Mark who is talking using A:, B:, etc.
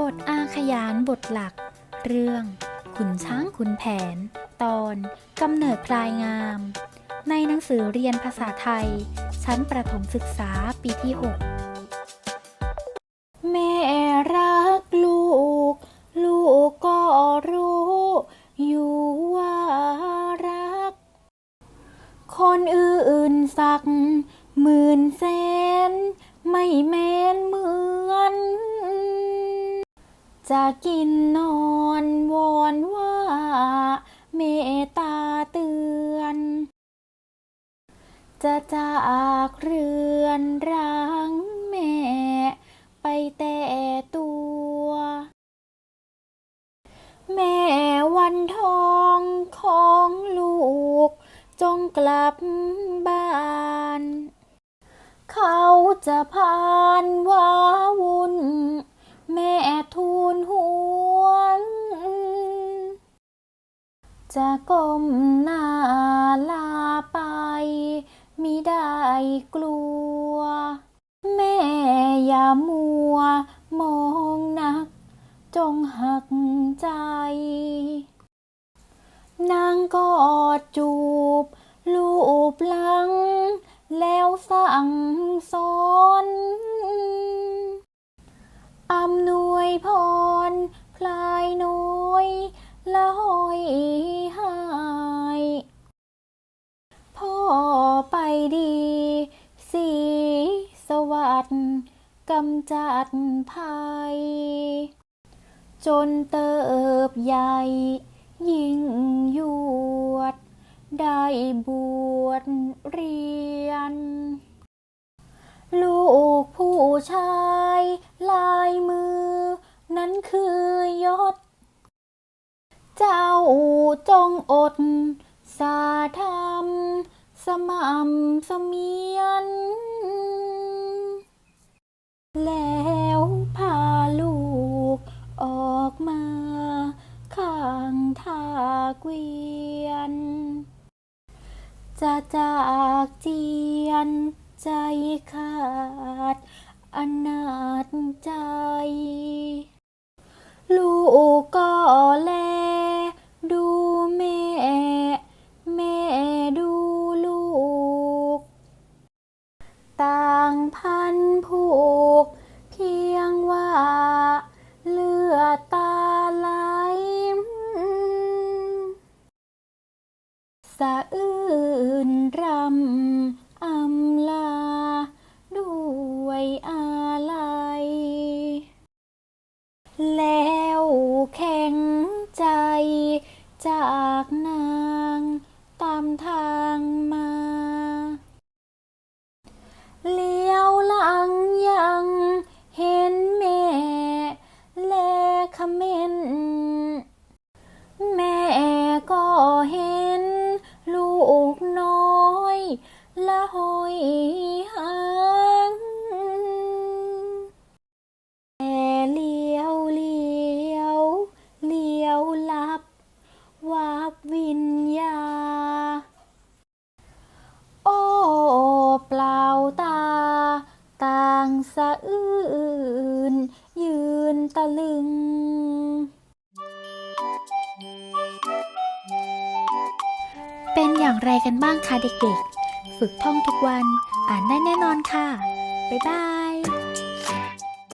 A: บทอาขยานบทหลัก เรื่อง ขุนช้างขุนแผน ตอนกำเนิดพลายงาม ในหนังสือเรียนภาษาไทย ชั้นประถมศึกษาปีที่ 6 แม่รักลูก ลูกก็รู้ อยู่ว่ารัก คนอื่นสัก หมื่นแสน ไม่แม้นมือ จะกินนอนวอนว่า เมตตาเตือน จะจากเรือนรังแม่ ไปแต่ตัว แม่วันทองของลูก จงกลับบ้าน เขาจะพานว้า จะก้มหน้าลาไปมิได้กลัว แม่อย่ามัวมองนัก จงหักใจ นางกอดจูบ ลูบหลัง แล้วสั่งสอนอำนวยพร พลายน้อยละห้อยำจัดภัย จนเติบใหญ่ ยิ่งยวด ได้บวชเรียน ลูกผู้ชายลายมือ นั้นคือยศ เจ้าจงอด สาธรรม สม่ำสมีางทาเกวียน จะจากเจียนใจขาดอนาจใจ ลูกก็แล ดูแม่ แม่ดูลูก ต่างพันผูก เพียงว่าเลือดตาไหล สะอื่นรำอำลา ด้วยอาลัย แล้วแข็งใจจากนางตามทาง ตะลึง เป็นอย่างไรกันบ้างคะเด็กๆ ฝึกท่องทุกวันอ่านได้แน่นอนค่ะ บ๊ายบาย